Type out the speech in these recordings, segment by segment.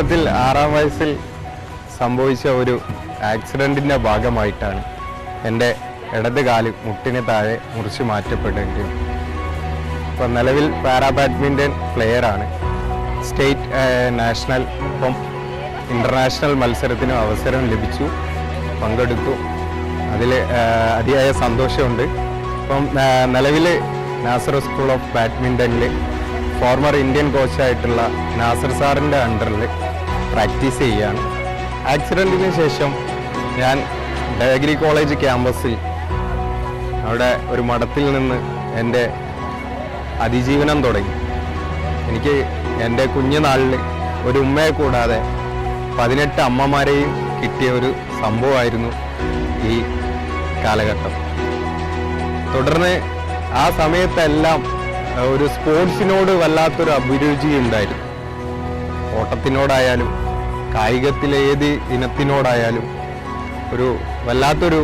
ആറാം വയസ്സിൽ സംഭവിച്ച ഒരു ആക്സിഡന്റിന്റെ ഭാഗമായിട്ടാണ് എന്റെ ഇടത് കാൽ മുട്ടിന് താഴെ മുറിച്ച് മാറ്റപ്പെടേണ്ടി ഇപ്പോൾ ഇപ്പം നിലവിൽ പാരാ ബാഡ്മിന്റൺ പ്ലെയറാണ് സ്റ്റേറ്റ് നാഷണൽ ഇപ്പം ഇന്റർനാഷണൽ മത്സരത്തിനും അവസരം ലഭിച്ചു പങ്കെടുത്തു. അതിൽ അതിയായ സന്തോഷമുണ്ട്. ഇപ്പം നിലവിൽ നാസർ സ്കൂൾ ഓഫ് ബാഡ്മിന്റണിൽ ഫോർമർ ഇന്ത്യൻ കോച്ചായിട്ടുള്ള നാസർ സാറിന്റെ അണ്ടറിൽ പ്രാക്ടീസ് ചെയ്യുകയാണ് ആക്സിഡന്റിന് ശേഷം ഞാൻ ഡയഗ്രി കോളേജ് ക്യാമ്പസിൽ അവിടെ ഒരു മഠത്തിൽ നിന്ന് എന്റെ അതിജീവനം തുടങ്ങി. എനിക്ക് എന്റെ കുഞ്ഞുനാളിൽ ഒരു ഉമ്മയെ കൂടാതെ പതിനെട്ട് അമ്മമാരെയും കിട്ടിയ ഒരു സംഭവമായിരുന്നു ഈ കാലഘട്ടം. തുടർന്ന് ആ സമയത്തെല്ലാം ഒരു സ്പോർട്സിനോട് വല്ലാത്തൊരു അഭിരുചി ഉണ്ടായിരുന്നു. ഓട്ടത്തിനോടായാലും കായികത്തിലെ ഏത് ഇനത്തിനോടായാലും ഒരു വല്ലാത്തൊരു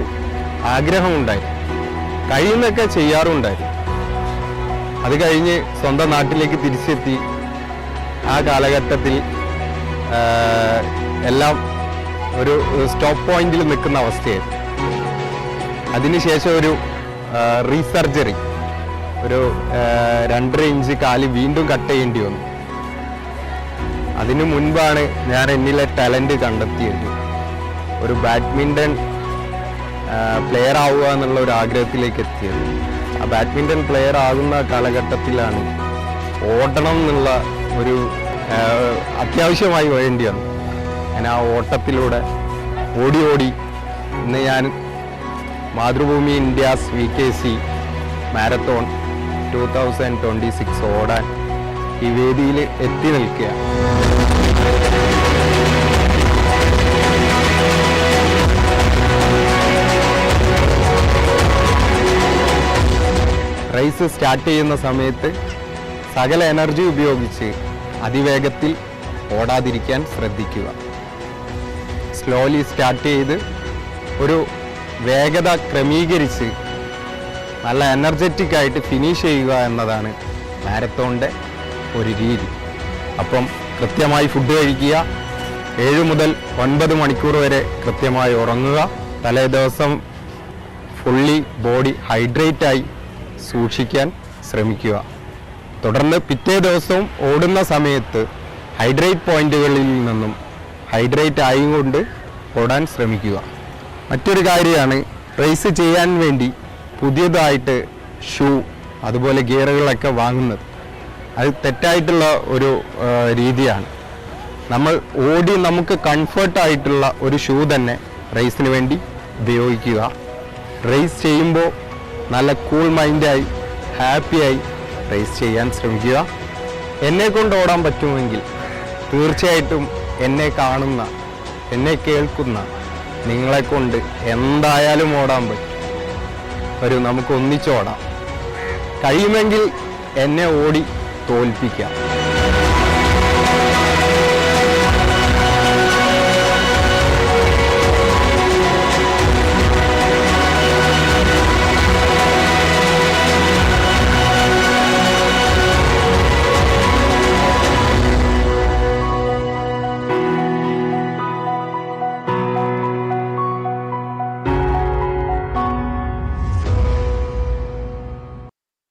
ആഗ്രഹമുണ്ടായി. കഴിയുന്നൊക്കെ ചെയ്യാറുണ്ടായിരുന്നു. അത് കഴിഞ്ഞ് സ്വന്തം നാട്ടിലേക്ക് തിരിച്ചെത്തി. ആ കാലഘട്ടത്തിൽ എല്ലാം ഒരു സ്റ്റോപ്പ് പോയിന്റിൽ നിൽക്കുന്ന അവസ്ഥയായിരുന്നു. അതിനുശേഷം ഒരു റീസർജറി. ഒരു രണ്ടര ഇഞ്ച് കാൽ വീണ്ടും കട്ട് ചെയ്യേണ്ടി വന്നു. അതിനു മുൻപാണ് ഞാൻ എന്നിലെ ടാലന്റ് കണ്ടെത്തിയത്. ഒരു ബാഡ്മിന്റൺ പ്ലെയർ ആവുക എന്നുള്ള ഒരു ആഗ്രഹത്തിലേക്ക് എത്തിയത്. ആ ബാഡ്മിന്റൺ പ്ലെയർ ആകുന്ന കാലഘട്ടത്തിലാണ് ഓടണം എന്നുള്ള ഒരു അത്യാവശ്യമായി വേണ്ടി വന്നു ഞാൻ ആ ഓട്ടത്തിലൂടെ ഓടി ഓടി ഇന്ന് ഞാൻ Mathrubhumi India's V K C marathon two thousand twenty six ഓടാൻ ഈ വേദിയിൽ എത്തി നിൽക്കുക. റേസ് സ്റ്റാർട്ട് ചെയ്യുന്ന സമയത്ത് സകല എനർജി ഉപയോഗിച്ച് അതിവേഗത്തിൽ ഓടാതിരിക്കാൻ ശ്രദ്ധിക്കുക. സ്ലോലി സ്റ്റാർട്ട് ചെയ്ത് ഒരു വേഗത ക്രമീകരിച്ച് നല്ല എനർജറ്റിക് ആയിട്ട് ഫിനിഷ് ചെയ്യുക എന്നതാണ് മാരത്തോണിന്റെ ഒരു രീതി. അപ്പം കൃത്യമായി ഫുഡ് കഴിക്കുക. ഏഴ് മുതൽ ഒൻപത് മണിക്കൂർ വരെ കൃത്യമായി ഉറങ്ങുക. തലേ ദിവസം ഫുള്ളി ബോഡി ഹൈഡ്രേറ്റായി സൂക്ഷിക്കാൻ ശ്രമിക്കുക. തുടർന്ന് പിറ്റേ ദിവസവും ഓടുന്ന സമയത്ത് ഹൈഡ്രേറ്റ് പോയിന്റുകളിൽ നിന്നും ഹൈഡ്രേറ്റ് ആയിക്കൊണ്ട് ഓടാൻ ശ്രമിക്കുക. മറ്റൊരു കാര്യമാണ് റേസ് ചെയ്യാൻ വേണ്ടി പുതിയതായിട്ട് ഷൂ അതുപോലെ ഗിയറുകളൊക്കെ വാങ്ങുന്നത്. അത് തെറ്റായിട്ടുള്ള ഒരു രീതിയാണ്. നമ്മൾ ഓടി നമുക്ക് കംഫർട്ടായിട്ടുള്ള ഒരു ഷൂ തന്നെ റേസിന് വേണ്ടി ഉപയോഗിക്കുക. റേസ് ചെയ്യുമ്പോൾ നല്ല കൂൾ മൈൻഡായി ഹാപ്പിയായി റേസ് ചെയ്യാൻ ശ്രമിക്കുക. എന്നെ കൊണ്ട് ഓടാൻ പറ്റുമെങ്കിൽ തീർച്ചയായിട്ടും എന്നെ കാണുന്ന എന്നെ കേൾക്കുന്ന നിങ്ങളെ കൊണ്ട് എന്തായാലും ഓടാൻ പറ്റും. വരൂ നമുക്ക് ഒന്നിച്ചോടാം കഴിയുമെങ്കിൽ എന്നെ ഓടി തോൽപ്പിക്കാം.